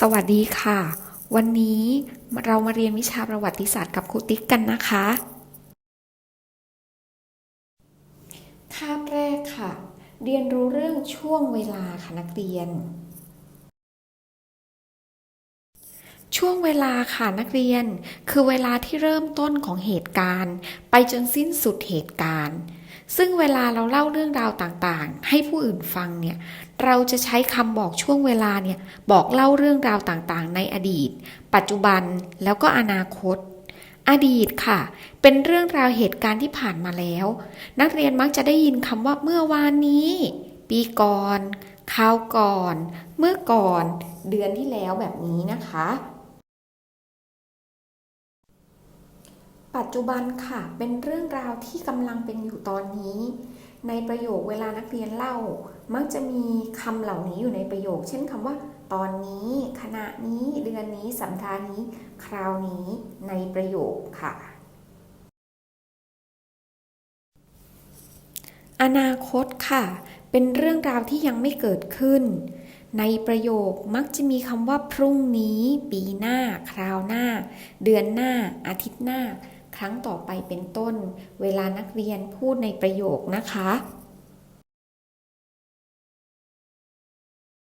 สวัสดีค่ะ วันนี้เรามาเรียนวิชาประวัติศาสตร์กับครูติ๊กกันนะคะ คาบแรกค่ะ เรียนรู้เรื่องช่วงเวลาค่ะนักเรียน ช่วงเวลาค่ะนักเรียน คือเวลาที่เริ่มต้นของเหตุการณ์ ไปจนสิ้นสุดเหตุการณ์ ซึ่งเวลาเราเล่าเรื่องราวต่างๆ ให้ผู้อื่นฟังเนี่ยเราจะใช้คำบอกช่วงเวลาเนี่ยบอกเล่าเรื่องราวต่างๆ ในอดีต ปัจจุบันแล้วก็อนาคต อดีตค่ะ เป็นเรื่องราวเหตุการณ์ที่ผ่านมาแล้ว นักเรียนมักจะได้ยินคำว่าเมื่อวานนี้ ปีก่อนคราวก่อน เมื่อก่อน เดือนที่แล้วแบบนี้นะคะ ปัจจุบันค่ะ เป็นเรื่องราวที่กำลังเป็นอยู่ตอนนี้ ในประโยคเวลานักเรียนเล่า มักจะมีคำเหล่านี้อยู่ในประโยค เช่นคำว่า ตอนนี้ ขณะนี้เดือนนี้สัปดาห์นี้ คราวนี้ในประโยคค่ะ อนาคตค่ะ เป็นเรื่องราวที่ยังไม่เกิดขึ้น ในประโยคมักจะมีคำว่าพรุ่งนี้ ปีหน้า คราวหน้า เดือนหน้า อาทิตย์หน้า ครั้งต่อไปเป็นต้น เวลานักเรียนพูดในประโยคนะคะ